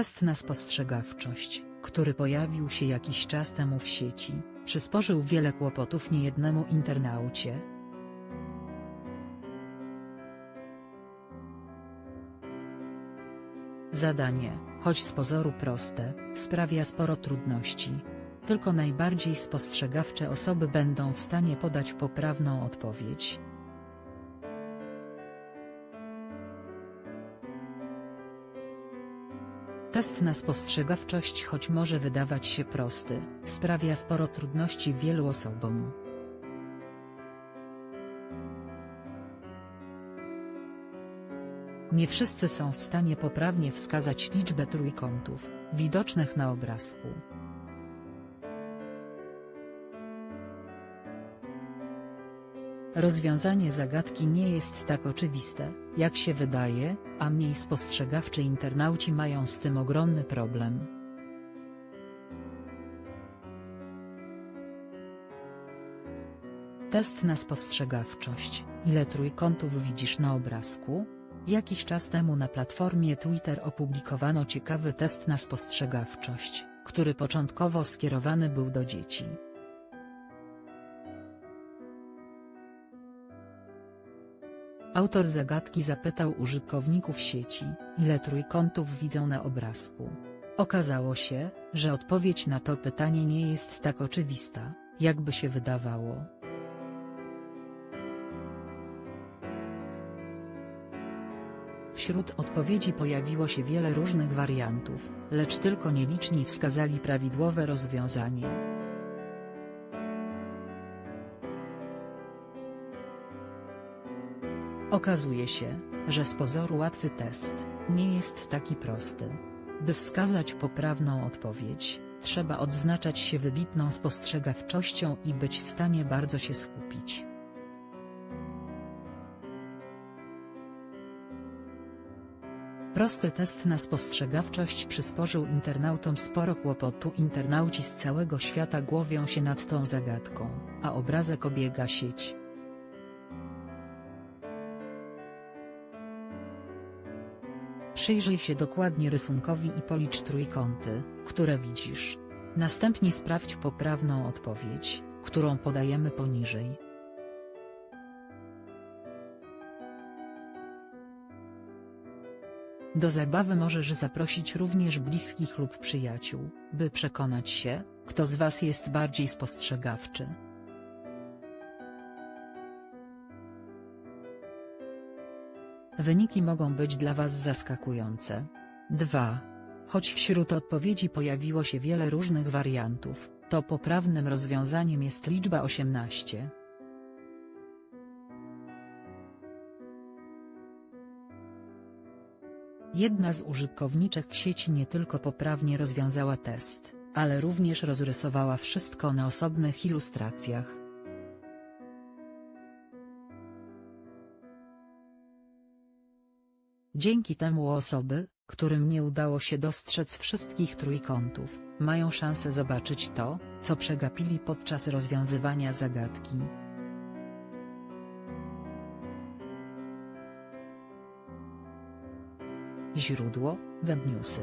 Test na spostrzegawczość, który pojawił się jakiś czas temu w sieci, przysporzył wiele kłopotów niejednemu internaucie. Zadanie, choć z pozoru proste, sprawia sporo trudności. Tylko najbardziej spostrzegawcze osoby będą w stanie podać poprawną odpowiedź. Test na spostrzegawczość choć może wydawać się prosty, sprawia sporo trudności wielu osobom. Nie wszyscy są w stanie poprawnie wskazać liczbę trójkątów, widocznych na obrazku. Rozwiązanie zagadki nie jest tak oczywiste, jak się wydaje, a mniej spostrzegawczy internauci mają z tym ogromny problem. Test na spostrzegawczość. Ile trójkątów widzisz na obrazku? Jakiś czas temu na platformie Twitter opublikowano ciekawy test na spostrzegawczość, który początkowo skierowany był do dzieci. Autor zagadki zapytał użytkowników sieci, ile trójkątów widzą na obrazku. Okazało się, że odpowiedź na to pytanie nie jest tak oczywista, jakby się wydawało. Wśród odpowiedzi pojawiło się wiele różnych wariantów, lecz tylko nieliczni wskazali prawidłowe rozwiązanie. Okazuje się, że z pozoru łatwy test nie jest taki prosty. By wskazać poprawną odpowiedź, trzeba odznaczać się wybitną spostrzegawczością i być w stanie bardzo się skupić. Prosty test na spostrzegawczość przysporzył internautom sporo kłopotu. Internauci z całego świata głowią się nad tą zagadką, a obrazek obiega sieć. Przyjrzyj się dokładnie rysunkowi i policz trójkąty, które widzisz. Następnie sprawdź poprawną odpowiedź, którą podajemy poniżej. Do zabawy możesz zaprosić również bliskich lub przyjaciół, by przekonać się, kto z Was jest bardziej spostrzegawczy. Wyniki mogą być dla Was zaskakujące. 2. Choć wśród odpowiedzi pojawiło się wiele różnych wariantów, to poprawnym rozwiązaniem jest liczba 18. Jedna z użytkowniczek sieci nie tylko poprawnie rozwiązała test, ale również rozrysowała wszystko na osobnych ilustracjach. Dzięki temu osoby, którym nie udało się dostrzec wszystkich trójkątów, mają szansę zobaczyć to, co przegapili podczas rozwiązywania zagadki. Źródło: Webnewsy